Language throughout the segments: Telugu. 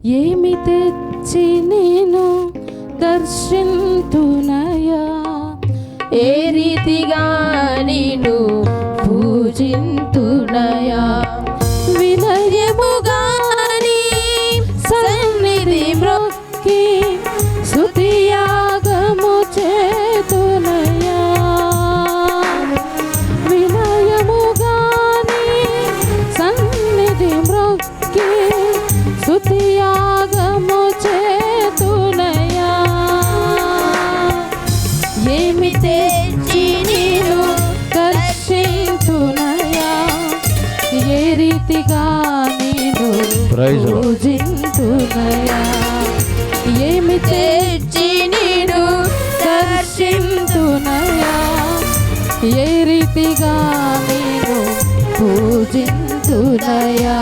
ఏమి తెచ్చి నేను దర్శింతునయా? ఏ రీతిగా నేను Praise the ఏమి తెచ్చి నేను ఏ రీతిగా నేను పూజింతునయా?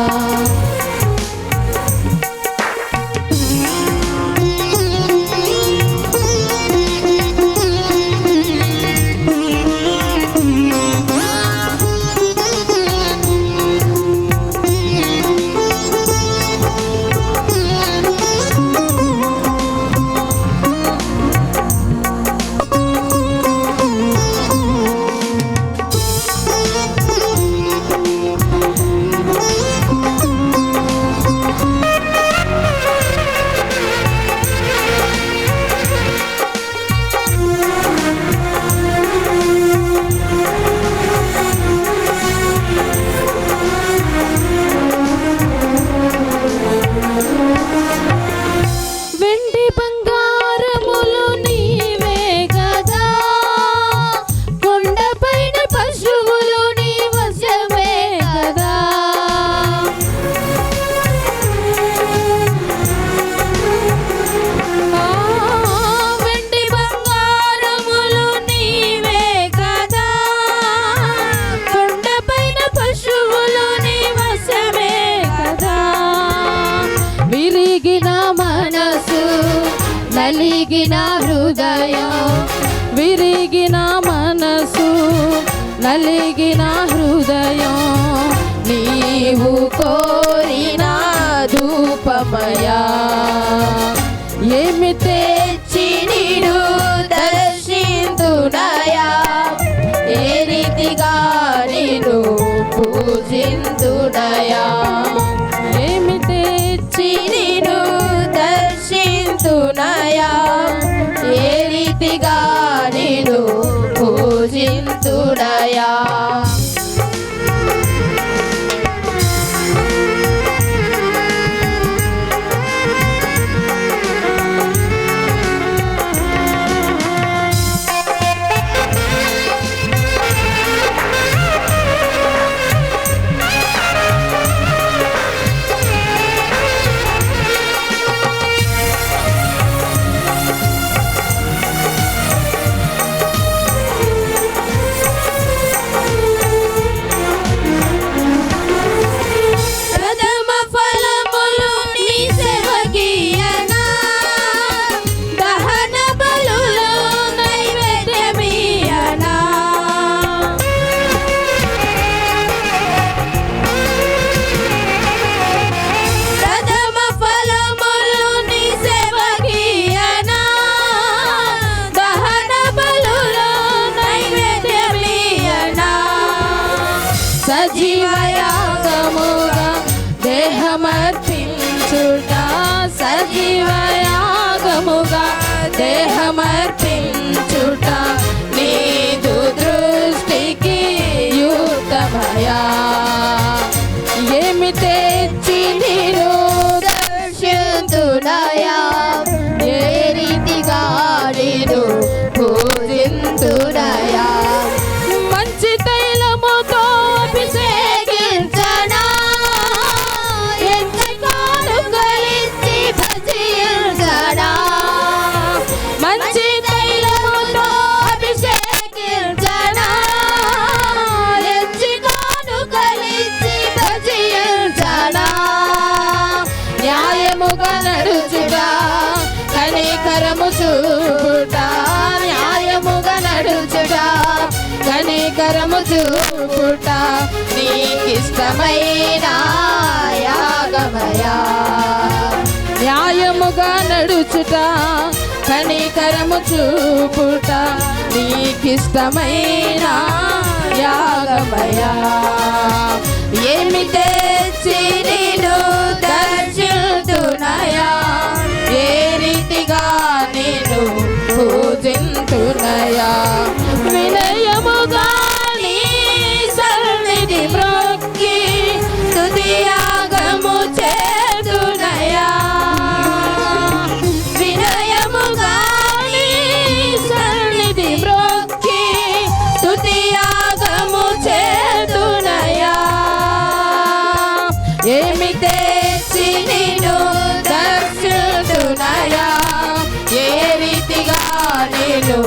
నలిగిన హృదయం విరిగిన మనసు నలిగిన హృదయం నీవు కోరిన ధూపమయా. ఏమి తెచ్చి నీడు ఏ రీతిగా నేను పూజింతునయా ఏమి తెచ్చి నేను న్యాయముగా నడుచుగా కనికరము చూపుట న్యాయముగా నడుచుట కనికరము చూపుట నీకిష్టమైన యాగమయా. న్యాయముగా నడుచుట కనికరము చూపుట నీకిష్టమైన యాగమయా. ఏమి తెచ్చి నిన్ను దర్శించునయా? ఏ రీతిగా నేను